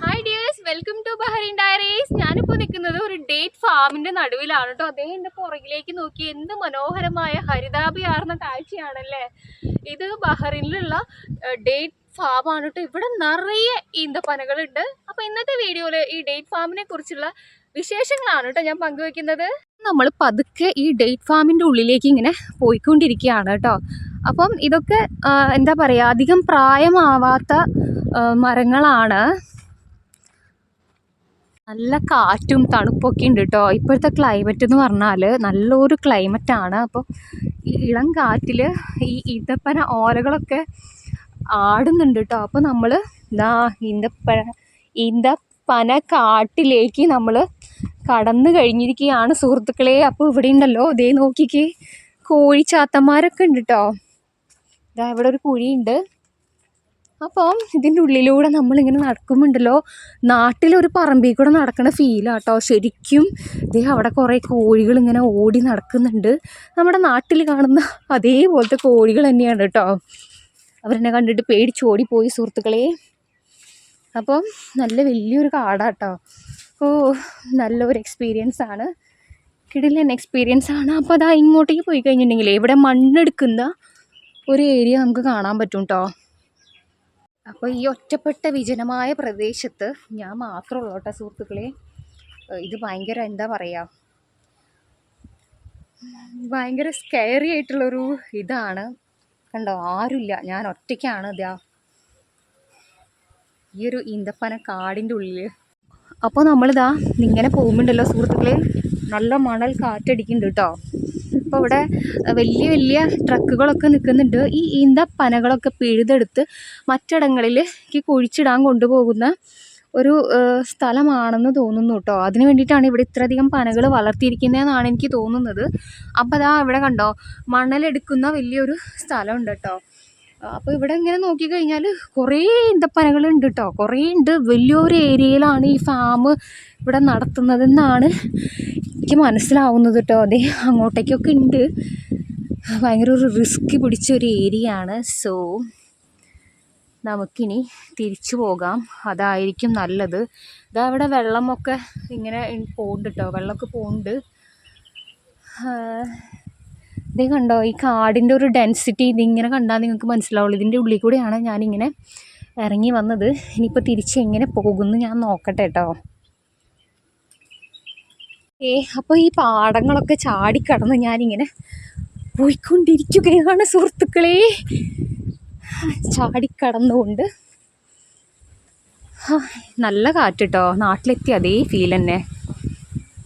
Hi dears welcome to Bahrain diaries ഞാനിപ്പോൾ നിൽക്കുന്നത് ഒരു ഡേറ്റ് ഫാമിന്റെ നടുവിലാണ് കേട്ടോ അദ്ദേഹം എന്റെ പുറകിലേക്ക് നോക്കി. എന്ത് മനോഹരമായ ഹരിതാഭിയാർന്ന കാഴ്ചയാണല്ലേ? ഇത് ബഹറിനിലുള്ള ഡേറ്റ് ഫാമാണ് കേട്ടോ ഇവിടെ നിറയെ ഈന്തപ്പനകളുണ്ട്. അപ്പോൾ ഇന്നത്തെ വീഡിയോയിൽ ഈ ഡേറ്റ് ഫാമിനെ കുറിച്ചുള്ള വിശേഷങ്ങളാണ് കേട്ടോ ഞാൻ പങ്കുവെക്കുന്നത്. നമ്മൾ പതുക്കെ ഈ ഡേറ്റ് ഫാമിന്റെ ഉള്ളിലേക്ക് ഇങ്ങനെ പോയിക്കൊണ്ടിരിക്കുകയാണ് കേട്ടോ അപ്പം ഇതൊക്കെ എന്താ പറയുക അധികം പ്രായമാവാത്ത മരങ്ങളാണ്. നല്ല കാറ്റും തണുപ്പൊക്കെ ഉണ്ട് കേട്ടോ ഇപ്പോഴത്തെ ക്ലൈമറ്റ് എന്ന് പറഞ്ഞാൽ നല്ലൊരു ക്ലൈമറ്റ് ആണ്. അപ്പോൾ ഈ ഇളം കാറ്റിൽ ഈ ഈന്തപ്പന ഓലകളൊക്കെ ആടുന്നുണ്ട് കേട്ടോ അപ്പോൾ നമ്മൾ ഇതാ ഈന്തപ്പഴ ഈന്തപ്പന കാട്ടിലേക്ക് നമ്മൾ കടന്നു കഴിഞ്ഞിരിക്കുകയാണ് സുഹൃത്തുക്കളെ. അപ്പോൾ ഇവിടെ ഉണ്ടല്ലോ ദേ നോക്കിക്കേ കോഴിച്ചാത്തന്മാരൊക്കെ ഉണ്ട് കേട്ടോ ഇവിടെ ഒരു കുഴിയുണ്ട്. അപ്പം ഇതിന്റെ ഉള്ളിലൂടെ നമ്മളിങ്ങനെ നടക്കുമ്പോണ്ടല്ലോ നാട്ടിലൊരു പറമ്പിൽ കൂടെ നടക്കണ ഫീലാട്ടോ ശരിക്കും ഇതേ അവിടെ കുറേ കോഴികൾ ഇങ്ങനെ ഓടി നടക്കുന്നുണ്ട്. നമ്മുടെ നാട്ടിൽ കാണുന്ന അതേപോലത്തെ കോഴികൾ തന്നെയാണ് കേട്ടോ. അവരെന്നെ കണ്ടിട്ട് പേടിച്ച് ഓടിപ്പോയി സുഹൃത്തുക്കളെ. അപ്പം നല്ല വലിയൊരു കാടാട്ടോ. ഓ നല്ലൊരു എക്സ്പീരിയൻസ് ആണ്. കിടിലൻ എക്സ്പീരിയൻസ് ആണ്. അപ്പോൾ അതാ ഇങ്ങോട്ടേക്ക് പോയി കഴിഞ്ഞിട്ടുണ്ടെങ്കിൽ ഇവിടെ മണ്ണെടുക്കുന്ന ഒരു ഏരിയ നമുക്ക് കാണാൻ പറ്റും കേട്ടോ അപ്പോൾ ഈ ഒറ്റപ്പെട്ട വിജനമായ പ്രദേശത്ത് ഞാൻ മാത്രമുള്ളൂ കേട്ടോ സുഹൃത്തുക്കളെ. ഇത് ഭയങ്കര എന്താ പറയാ? ഭയങ്കര സ്കെയറി ആയിട്ടുള്ളൊരു ഇതാണ്. കണ്ടോ? ആരുമില്ല ഞാൻ ഒറ്റയ്ക്കാണ് ഇതാ ഈ ഒരു ഈന്തപ്പന കാടിന്റെ ഉള്ളിൽ അപ്പോൾ നമ്മളിതാ ഇങ്ങനെ പോകുമ്പോണ്ടല്ലോ സുഹൃത്തുക്കളെ. നല്ല മണൽ കാറ്റടിക്കുന്നുണ്ട് കേട്ടോ അപ്പോൾ ഇവിടെ വലിയ വലിയ ട്രക്കുകളൊക്കെ നിൽക്കുന്നുണ്ട്. ഈ ഈന്തപ്പനകളൊക്കെ പിഴുതെടുത്ത് മറ്റിടങ്ങളിലേക്ക് കുഴിച്ചിടാൻ കൊണ്ടുപോകുന്ന ഒരു സ്ഥലമാണെന്ന് തോന്നുന്നു കേട്ടോ. അതിന് വേണ്ടിയിട്ടാണ് ഇവിടെ ഇത്രയധികം പനകൾ വളർത്തിയിരിക്കുന്നതെന്നാണ് എനിക്ക് തോന്നുന്നത്. അപ്പോൾ അതാ ഇവിടെ കണ്ടോ മണലെടുക്കുന്ന വലിയൊരു സ്ഥലമുണ്ട് കേട്ടോ. അപ്പോൾ ഇവിടെ ഇങ്ങനെ നോക്കിക്കഴിഞ്ഞാൽ കുറേ ഈന്തപ്പനകളുണ്ട് കേട്ടോ കുറേ ഉണ്ട് വലിയൊരു ഏരിയയിലാണ് ഈ ഫാം ഇവിടെ നടത്തുന്നതെന്നാണ് എനിക്ക് മനസ്സിലാവുന്നത് കേട്ടോ അതെ അങ്ങോട്ടേക്കൊക്കെ ഉണ്ട് ഭയങ്കര ഒരു റിസ്ക് പിടിച്ച ഒരു ഏരിയ ആണ് സോ നമുക്കിനി തിരിച്ചു പോകാം. അതായിരിക്കും നല്ലത്. ഇതാ ഇവിടെ വെള്ളമൊക്കെ ഇങ്ങനെ പോകുന്നുണ്ട് കേട്ടോ വെള്ളമൊക്കെ പോകുന്നുണ്ട് ഇത് കണ്ടോ? ഈ കാടിന്റെ ഒരു ഡെൻസിറ്റി ഇതിങ്ങനെ കണ്ടാൽ നിങ്ങൾക്ക് മനസ്സിലാവുള്ളൂ. ഇതിന്റെ ഉള്ളിൽ കൂടെയാണ് ഞാനിങ്ങനെ ഇറങ്ങി വന്നത്. ഇനിയിപ്പോൾ തിരിച്ച് എങ്ങനെ പോകുമെന്ന് ഞാൻ നോക്കട്ടെ കേട്ടോ. ഏ അപ്പോൾ ഈ പാടങ്ങളൊക്കെ ചാടിക്കടന്ന് ഞാനിങ്ങനെ പോയിക്കൊണ്ടിരിക്കുകയാണ് സുഹൃത്തുക്കളെ. ചാടിക്കടന്നുകൊണ്ട്. നല്ല കാറ്റ് കേട്ടോ. നാട്ടിലെത്തി അതേ ഫീൽ തന്നെ.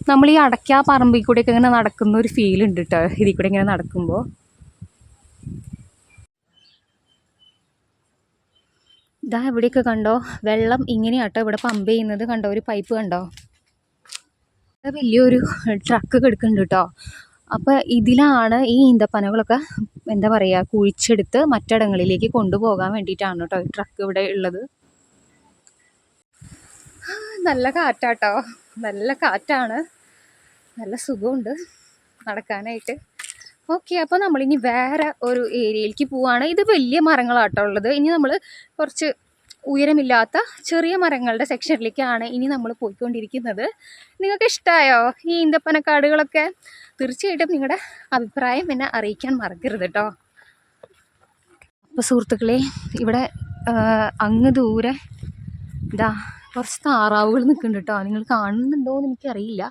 നമ്മൾ ഈ അടയ്ക്കാ പറമ്പിൽ കൂടെയൊക്കെ ഇങ്ങനെ നടക്കുന്ന ഒരു ഫീൽ ഉണ്ട് കേട്ടോ ഇതിൽ കൂടെ ഇങ്ങനെ നടക്കുമ്പോൾ ഇതാ ഇവിടെയൊക്കെ കണ്ടോ? വെള്ളം ഇങ്ങനെയാട്ടോ ഇവിടെ പമ്പ് ചെയ്യുന്നത്. കണ്ടോ? ഒരു പൈപ്പ് കണ്ടോ? വലിയൊരു ട്രക്ക് കിടക്കുന്നുണ്ട് കേട്ടോ അപ്പോൾ ഇതിലാണ് ഈ ഈന്തപ്പനകളൊക്കെ എന്താ പറയുക കുഴിച്ചെടുത്ത് മറ്റിടങ്ങളിലേക്ക് കൊണ്ടുപോകാൻ വേണ്ടിയിട്ടാണ് കേട്ടോ ഈ ട്രക്ക് ഇവിടെ ഉള്ളത്. നല്ല കാറ്റാട്ടോ നല്ല കാറ്റാണ്. നല്ല സുഖമുണ്ട് നടക്കാനായിട്ട്. ഓക്കെ അപ്പോൾ നമ്മളിനി വേറെ ഒരു ഏരിയയിലേക്ക് പോവുകയാണ് ഇത് വലിയ മരങ്ങളാട്ടോ ഉള്ളത്. ഇനി നമ്മൾ കുറച്ച് ഉയരമില്ലാത്ത ചെറിയ മരങ്ങളുടെ സെക്ഷനിലേക്കാണ് ഇനി നമ്മൾ പോയിക്കൊണ്ടിരിക്കുന്നത്. നിങ്ങൾക്ക് ഇഷ്ടമായോ ഈ ഈന്തപ്പനക്കാടുകളൊക്കെ? തീർച്ചയായിട്ടും നിങ്ങളുടെ അഭിപ്രായം എന്നെ അറിയിക്കാൻ മറക്കരുത് കേട്ടോ അപ്പോൾ സുഹൃത്തുക്കളെ ഇവിടെ അങ്ങ് ദൂരെ ഇതാ കുറച്ച് താറാവുകൾ നിൽക്കുന്നുണ്ട് കേട്ടോ നിങ്ങൾ കാണുന്നുണ്ടോ എന്ന് എനിക്കറിയില്ല.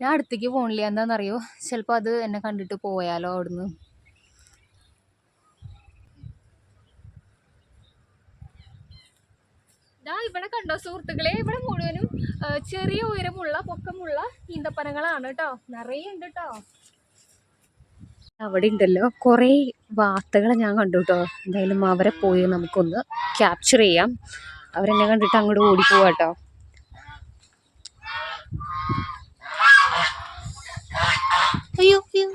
ഞാൻ അടുത്തേക്ക് പോകണില്ല എന്താണെന്നറിയോ ചിലപ്പോൾ അത് എന്നെ കണ്ടിട്ട് പോയാലോ അവിടുന്ന്. ഇവിടെ കണ്ടോ സുഹൃത്തുക്കളെ? ഇവിടെ മുഴുവനും ചെറിയ ഉയരമുള്ള പൊക്കമുള്ള ഈന്തപ്പനകളാണ് കേട്ടോ. നിറയെ ഉണ്ട് കേട്ടോ. അവിടെ ഉണ്ടല്ലോ. കുറേ വാർത്തകൾ ഞാൻ കണ്ടു കേട്ടോ. എന്തായാലും അവരെ പോയി നമുക്കൊന്ന് ക്യാപ്ചർ ചെയ്യാം. അവരെന്നെ കണ്ടിട്ട് അങ്ങോട്ട് ഓടിപ്പോവാ കേട്ടോ അയ്യോ അയ്യോ.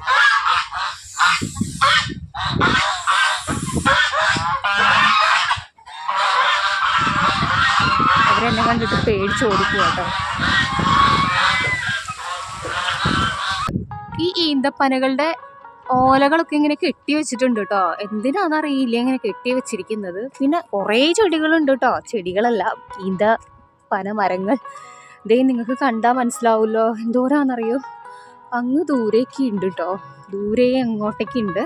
അവരെന്നെ കണ്ടിട്ട് പേടിച്ച് ഓടിക്കുക കേട്ടോ. ഈ ഈന്തപ്പനകളുടെ ഓലകളൊക്കെ ഇങ്ങനെ കെട്ടി വെച്ചിട്ടുണ്ട് കേട്ടോ. എന്തിനാണെന്നറിയില്ല ഇങ്ങനെ കെട്ടി വെച്ചിരിക്കുന്നത്. പിന്നെ കുറേ ചെടികളുണ്ട് കേട്ടോ. ചെടികളല്ല ഈന്ത പനമരങ്ങൾ ഇതേ നിങ്ങൾക്ക് കണ്ടാൽ മനസ്സിലാവുമല്ലോ എന്തോരാന്നറിയോ? അങ്ങ് ദൂരേക്ക് ഉണ്ട് കേട്ടോ ദൂരെ അങ്ങോട്ടേക്ക് ഉണ്ട്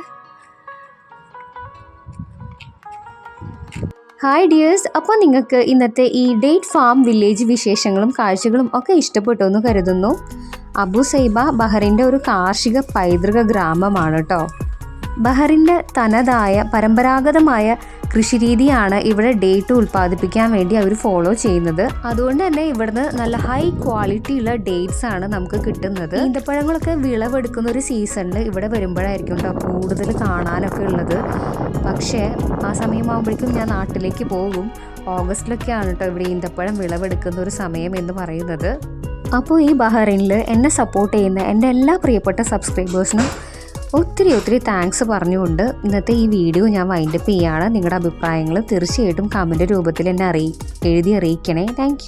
ഹായ് ഡിയേഴ്സ് അപ്പോൾ നിങ്ങൾക്ക് ഇന്നത്തെ ഈ ഡേറ്റ് ഫാം വില്ലേജ് വിശേഷങ്ങളും കാഴ്ചകളും ഒക്കെ ഇഷ്ടപ്പെട്ടു എന്ന് കരുതുന്നു. അബു സൈബ ബഹറിന്റെ ഒരു കാർഷിക പൈതൃക ഗ്രാമമാണ് കേട്ടോ ബഹറിന്റെ തനതായ പരമ്പരാഗതമായ കൃഷിരീതിയാണ് ഇവിടെ ഡേറ്റ് ഉൽപ്പാദിപ്പിക്കാൻ വേണ്ടി അവർ ഫോളോ ചെയ്യുന്നത്. അതുകൊണ്ട് തന്നെ ഇവിടുന്ന് നല്ല ഹൈ ക്വാളിറ്റി ഉള്ള ഡേറ്റ്സ് ആണ് നമുക്ക് കിട്ടുന്നത്. ഈന്തപ്പഴങ്ങളൊക്കെ വിളവെടുക്കുന്ന ഒരു സീസണിൽ ഇവിടെ വരുമ്പോഴായിരിക്കും കേട്ടോ കൂടുതൽ കാണാനൊക്കെ ഉള്ളത്. പക്ഷേ ആ സമയമാകുമ്പോഴേക്കും ഞാൻ നാട്ടിലേക്ക് പോകും. ഓഗസ്റ്റിലൊക്കെയാണ് കേട്ടോ ഇവിടെ ഈന്തപ്പഴം വിളവെടുക്കുന്ന ഒരു സമയം എന്ന് പറയുന്നത്. അപ്പോൾ ഈ ബഹറിനിൽ എന്നെ സപ്പോർട്ട് ചെയ്യുന്ന എന്റെ എല്ലാ പ്രിയപ്പെട്ട സബ്സ്ക്രൈബേഴ്സിനും ഒത്തിരി ഒത്തിരി താങ്ക്സ് പറഞ്ഞുകൊണ്ട് ഇന്നത്തെ ഈ വീഡിയോ ഞാൻ വൈൻഡപ്പ് ചെയ്യുകയാണ് നിങ്ങളുടെ അഭിപ്രായങ്ങൾ തീർച്ചയായിട്ടും കമന്റ് രൂപത്തിൽ എന്നെ അറിയി എഴുതി അറിയിക്കണേ. താങ്ക്